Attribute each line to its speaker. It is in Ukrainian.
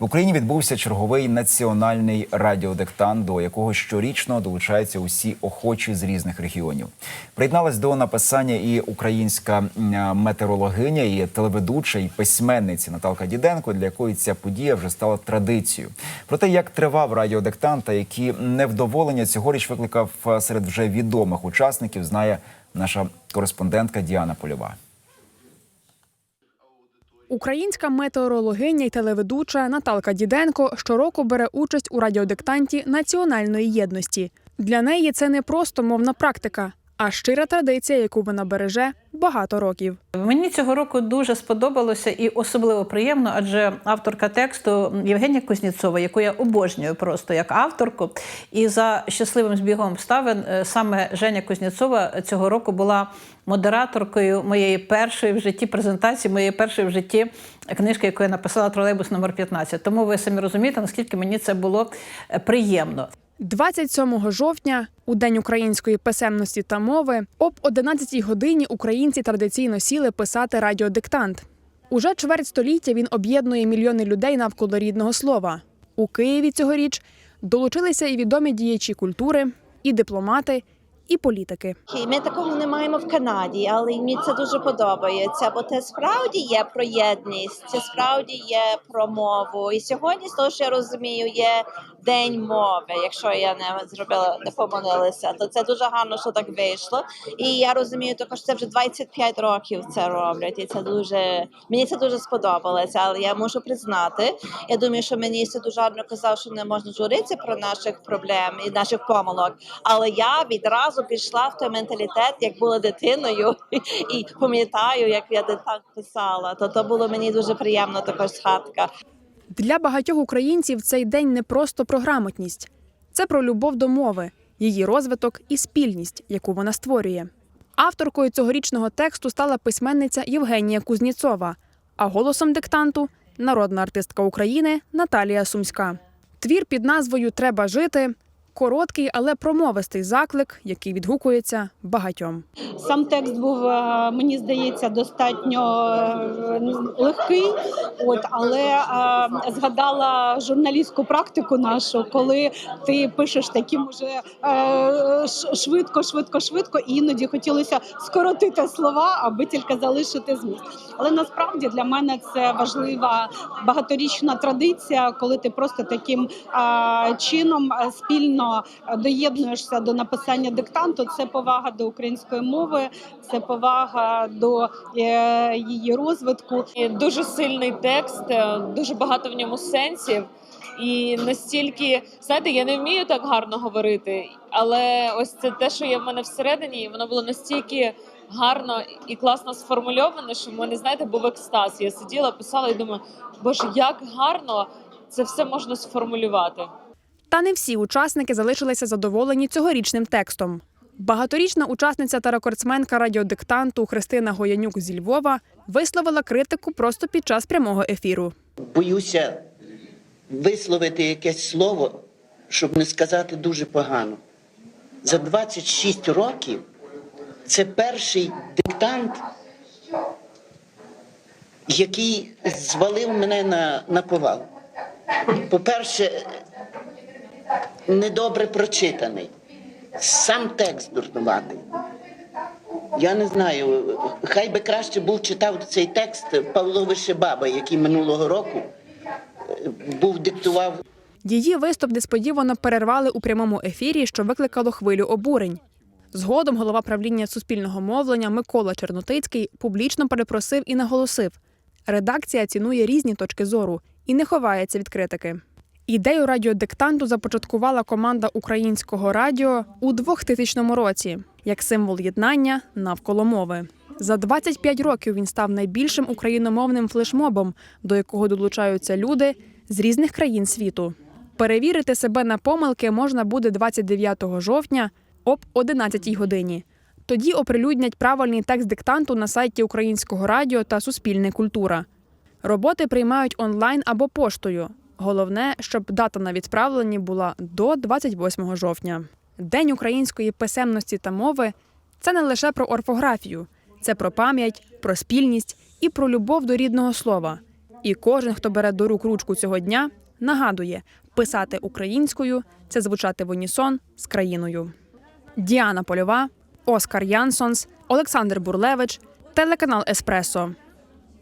Speaker 1: В Україні відбувся черговий національний радіодиктант, до якого щорічно долучаються усі охочі з різних регіонів. Приєдналась до написання і українська метеорологиня, і телеведуча, і письменниця Наталка Діденко, для якої ця подія вже стала традицією. Про те, як тривав радіодиктант та які невдоволення цьогоріч викликав е, серед вже відомих учасників, знає наша кореспондентка Діана Польова.
Speaker 2: Українська метеорологиня й телеведуча Наталка Діденко щороку бере участь у радіодиктанті національної єдності. Для неї це не просто мовна практика, а щира традиція, яку вона береже багато років.
Speaker 3: Мені цього року дуже сподобалося і особливо приємно, адже авторка тексту Євгенія Кузнєцова, яку я обожнюю просто як авторку. І за щасливим збігом обставин е, саме Женя Кузнєцова цього року була модераторкою моєї першої в житті презентації, моєї першої в житті книжки, яку я написала тролейбус номер 15. Тому ви самі розумієте, наскільки мені це було е, приємно.
Speaker 2: 27 жовтня, у День української писемності та мови, об 11 годині українці традиційно сіли писати радіодиктант. Уже чверть століття він об'єднує мільйони людей навколо рідного слова. У Києві цьогоріч долучилися і відомі діячі культури, і дипломати, і політики.
Speaker 4: Ми такого не маємо в Канаді, але мені це дуже подобається, бо це справді є про єдність, це справді є про мову. І сьогодні, з того, що я розумію, є день мови. Якщо я не зробила, не помилилася, то це дуже гарно, що так вийшло. І я розумію, також це вже 25 років це роблять, і це дуже мені це дуже сподобалося. Але я можу признати, я думаю, що мені це дуже гарно казав, що не можна журитися про наших проблем і наших помилок. Але я відразу пішла в той менталітет, як була дитиною, і пам'ятаю, як я так писала. То то було мені дуже приємно також згадка.
Speaker 2: Для багатьох українців цей день не просто про грамотність, це про любов до мови, її розвиток і спільність, яку вона створює. Авторкою цьогорічного тексту стала письменниця Євгенія Кузніцова, а голосом диктанту народна артистка України Наталія Сумська. Твір під назвою Треба жити короткий, але промовистий заклик, який відгукується багатьом.
Speaker 5: Сам текст був, е, мені здається, достатньо е, легкий. От, але е, згадала журналістську практику нашу, коли ти пишеш таким уже е, швидко, швидко, швидко, і іноді хотілося скоротити слова, аби тільки залишити зміст. Але насправді для мене це важлива багаторічна традиція, коли ти просто таким чином е, доєднуєшся до написання диктанту. Це повага до української мови, це повага до е, її розвитку.
Speaker 6: Дуже сильний текст, е, дуже багато в ньому сенсів. І настільки, знаєте, я не вмію так гарно говорити, але ось це те, що є в мене всередині, і воно було настільки гарно і класно сформульоване, що в мене, знаєте, був екстаз. Я сиділа, писала і думаю, боже, як гарно це все можна сформулювати.
Speaker 2: Та не всі учасники залишилися задоволені цьогорічним текстом. Багаторічна учасниця та рекордсменка радіодиктанту Христина Гоянюк зі Львова висловила критику просто під час прямого ефіру.
Speaker 7: боюся висловити якесь слово, щоб не сказати дуже погано. За 26 років це перший диктант, який звалив мене на, на повал. По-перше, недобре прочитаний. Сам текст дурнуватий. Я не знаю, хай би краще був читав цей текст Павло Вишебаба, який минулого року е, був диктував
Speaker 2: Її виступ несподівано перервали у прямому ефірі, що викликало хвилю обурень. Згодом голова правління суспільного мовлення Микола Чернотицький публічно перепросив і наголосив: редакція цінує різні точки зору і не ховається від критики. Ідею радіодиктанту започаткувала команда українського радіо у 2000 році як символ єднання навколо мови. За 25 років він став найбільшим україномовним флешмобом, до якого долучаються люди з різних країн світу. Перевірити себе на помилки можна буде 29 жовтня об 11 годині. Тоді оприлюднять правильний текст диктанту на сайті Українського радіо та Суспільне культура. Роботи приймають онлайн або поштою. Головне, щоб дата на відправленні була до 28 жовтня. День української писемності та мови це не лише про орфографію, це про пам'ять, про спільність і про любов до рідного слова. І кожен, хто бере до рук ручку цього дня, нагадує, писати українською це звучати в унісон з країною. Діана Польова, Оскар Янсонс, Олександр Бурлевич, телеканал Еспресо.